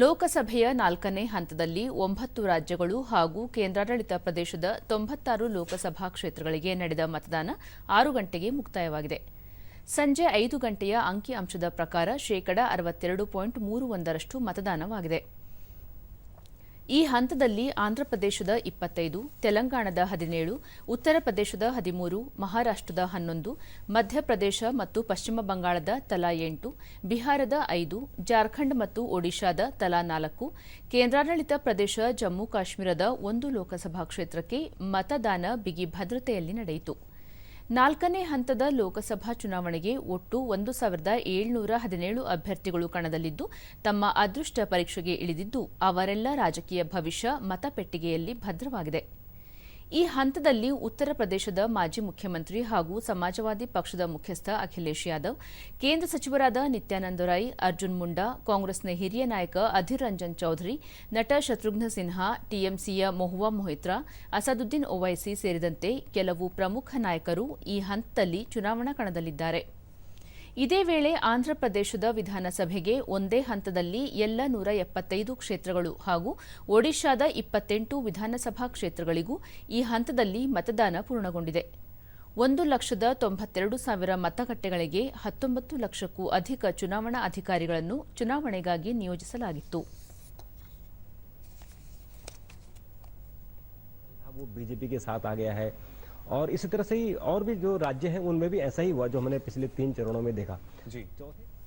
ಲೋಕಸಭೆಯ ನಾಲ್ಕನೇ ಹಂತದಲ್ಲಿ ಒಂಬತ್ತು ರಾಜ್ಯಗಳು ಹಾಗೂ ಕೇಂದ್ರಾಡಳಿತ ಪ್ರದೇಶದ ತೊಂಬತ್ತಾರು ಲೋಕಸಭಾ ಕ್ಷೇತ್ರಗಳಿಗೆ ನಡೆದ ಮತದಾನ ಆರು ಗಂಟೆಗೆ ಮುಕ್ತಾಯವಾಗಿದೆ. ಸಂಜೆ ಐದು ಗಂಟೆಯ ಅಂಕಿಅಂಶದ ಪ್ರಕಾರ ಶೇಕಡ ಅರವತ್ತೆರಡು ಪಾಯಿಂಟ್ ಮೂರು ಒಂದರಷ್ಟು ಮತದಾನವಾಗಿದೆ. ಈ ಹಂತದಲ್ಲಿ ಆಂಧ್ರಪ್ರದೇಶದ ಇಪ್ಪತ್ತೈದು, ತೆಲಂಗಾಣದ ಹದಿನೇಳು, ಉತ್ತರ ಪ್ರದೇಶದ ಹದಿಮೂರು, ಮಹಾರಾಷ್ಟ್ರದ ಹನ್ನೊಂದು ಮಧ್ಯಪ್ರದೇಶ ಮತ್ತು ಪಶ್ಚಿಮ ಬಂಗಾಳದ ತಲಾ ಎಂಟು, ಬಿಹಾರದ ಐದು, ಜಾರ್ಖಂಡ್ ಮತ್ತು ಒಡಿಶಾದ ತಲಾ ನಾಲ್ಕು, ಕೇಂದ್ರಾಡಳಿತ ಪ್ರದೇಶ ಜಮ್ಮು ಕಾಶ್ಮೀರದ ಒಂದು ಲೋಕಸಭಾ ಕ್ಷೇತ್ರಕ್ಕೆ ಮತದಾನ ಬಿಗಿ ಭದ್ರತೆಯಲ್ಲಿ ನಡೆಯಿತು. ನಾಲ್ಕನೇ ಹಂತದ ಲೋಕಸಭಾ ಚುನಾವಣೆಗೆ ಒಟ್ಟು ಒಂದು ಸಾವಿರದ ಏಳ್ನೂರ ಹದಿನೇಳು ಅಭ್ಯರ್ಥಿಗಳು ಕಣದಲ್ಲಿದ್ದು, ತಮ್ಮ ಅದೃಷ್ಟ ಪರೀಕ್ಷೆಗೆ ಇಳಿದಿದ್ದು, ಅವರೆಲ್ಲ ರಾಜಕೀಯ ಭವಿಷ್ಯ ಮತಪೆಟ್ಟಿಗೆಯಲ್ಲಿ ಭದ್ರವಾಗಿದೆ. ಈ ಹಂತದಲ್ಲಿ ಉತ್ತರ ಪ್ರದೇಶದ ಮಾಜಿ ಮುಖ್ಯಮಂತ್ರಿ ಹಾಗೂ ಸಮಾಜವಾದಿ ಪಕ್ಷದ ಮುಖ್ಯಸ್ಥ ಅಖಿಲೇಶ್ ಯಾದವ್, ಕೇಂದ್ರ ಸಚಿವರಾದ ನಿತ್ಯಾನಂದ ರೈ ಅರ್ಜುನ್ ಮುಂಡಾ, ಕಾಂಗ್ರೆಸ್ನ ಹಿರಿಯ ನಾಯಕ ಅಧಿರ್ ರಂಜನ್ ಚೌಧರಿ, ನಟ ಶತ್ರುಘ್ನ ಸಿನ್ಹಾ, ಟಿಎಂಸಿಯ ಮೊಹುವಾ ಮೊಹಿತ್ರಾ, ಅಸಾದುದ್ದೀನ್ ಓವೈಸಿ ಸೇರಿದಂತೆ ಕೆಲವು ಪ್ರಮುಖ ನಾಯಕರು ಈ ಹಂತದಲ್ಲಿ ಚುನಾವಣಾ ಕಣದಲ್ಲಿದ್ದಾರೆ. ಇದೇ ವೇಳೆ ಆಂಧ್ರಪ್ರದೇಶದ ವಿಧಾನಸಭೆಗೆ ಒಂದೇ ಹಂತದಲ್ಲಿ ಎಲ್ಲ ನೂರ ಎಪ್ಪತ್ತೈದು ಕ್ಷೇತ್ರಗಳು ಹಾಗೂ ಒಡಿಶಾದ ಇಪ್ಪತ್ತೆಂಟು ವಿಧಾನಸಭಾ ಕ್ಷೇತ್ರಗಳಿಗೂ ಈ ಹಂತದಲ್ಲಿ ಮತದಾನ ಪೂರ್ಣಗೊಂಡಿದೆ. ಒಂದು ಲಕ್ಷದ ತೊಂಬತ್ತೆರಡು ಸಾವಿರ ಮತಗಟ್ಟೆಗಳಿಗೆ ಹತ್ತೊಂಬತ್ತು ಲಕ್ಷಕ್ಕೂ ಅಧಿಕ ಚುನಾವಣಾ ಅಧಿಕಾರಿಗಳನ್ನು ಚುನಾವಣೆಗಾಗಿ ನಿಯೋಜಿಸಲಾಗಿತ್ತು. था और इसी तरह से ही और भी जो राज्य हैं उनमें भी ऐसा ही हुआ जो हमने पिछले तीन चरणों में देखा। जी। चौथे